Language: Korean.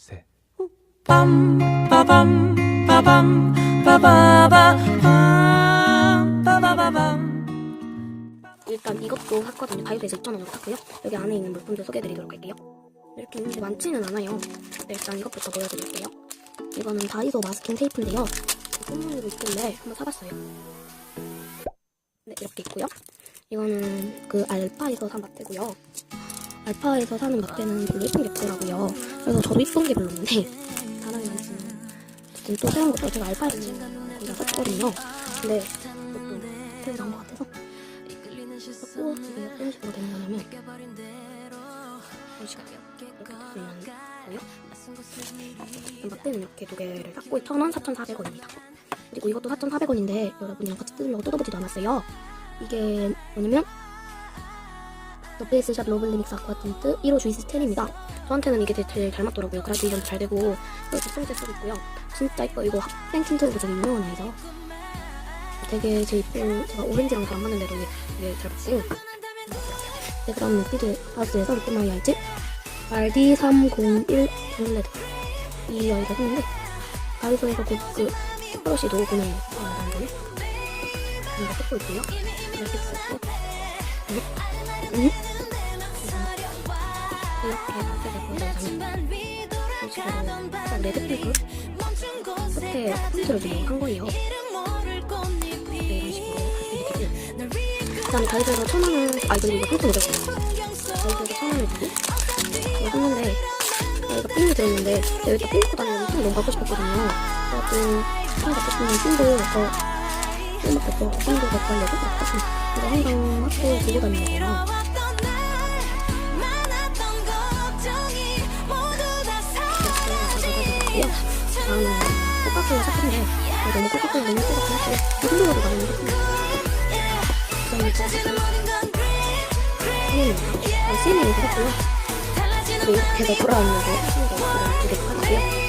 셋. 빰 빠밤 빠밤 빠바바 빰 빠바바밤 일단 이것도 샀거든요. 다이소에서 2,000원으로 샀고요. 여기 안에 있는 물품들 소개해드리도록 할게요. 이렇게 있는데 많지는 않아요. 네, 일단 이것부터 보여드릴게요. 이거는 다이소 마스킹 테이프인데요. 소문으로 있길래 한번 사봤어요. 네, 이렇게 있고요. 이거는 그 알파에서 산 마테고요. 알파에서 사는 마테는 별로 예쁜 게 없더라고요. 그래서 저도 예쁜 게 별로 없는데 사람이 많지는 어쨌든 또 새로운 것도 제가 알파에서 거의 다 샀거든요. 근데 이것도 새로 나온 것 같아서 샀고 이게 어떤 식으로 되는 거냐면. 막대는 이렇게 두 개를 샀고 1,000원, 4,400원입니다. 그리고 이것도 4,400원인데 여러분이랑 같이 뜯으려고 뜯어보지도 않았어요. 이게 뭐냐면 더 페이스샵 러블리믹스 아쿠아틴트 1호 주이스 10입니다. 저한테는 이게 제일, 잘 맞더라고요. 그라데이션도 잘 되고 이거 두통제 쓰고 있고요. 진짜 이뻐. 이거 학생 틴트로 되게 유명한 아이죠. 되게 제 이쁜 제가 오렌지랑 잘 안 맞는데도 이게 잘 맞고 네, 그럼 피드 하우스에서 롯데마이 알집 RD301 블레드 이 아이가 했는데 다이소에서 그, 그 톡브러쉬도 구매하는 거네 이거 쓰고 있고요 이렇게 쓰고 음? 이렇게 이 식으로 약간 레드핑크 끝에 포인트를 좀 한 거예요 네, 그다음에 다이소에서 천 원을 아 그리고 이거 핑크 노렸어요 다이소에서 천 원을 주고 이거 샀는데 아, 이거 핑크 들었는데 내가 일단 핑크 다니면 핑크 너무 갖고 싶었거든요 그래가지고 핑크 갖고 싶으면 핑크 더 없어 핑크 갖고 하려고 이거 항상 학교에 이렇게 가져가고요 다음은 코카콜라 샀는데 아, 너무 코카콜라 너무 예쁘고 그랬어요 힘들어도 많이 CM입니다 CM이 이거 샀고요 그리고 이렇게 해서 돌아오면서 이거 두개 샀고요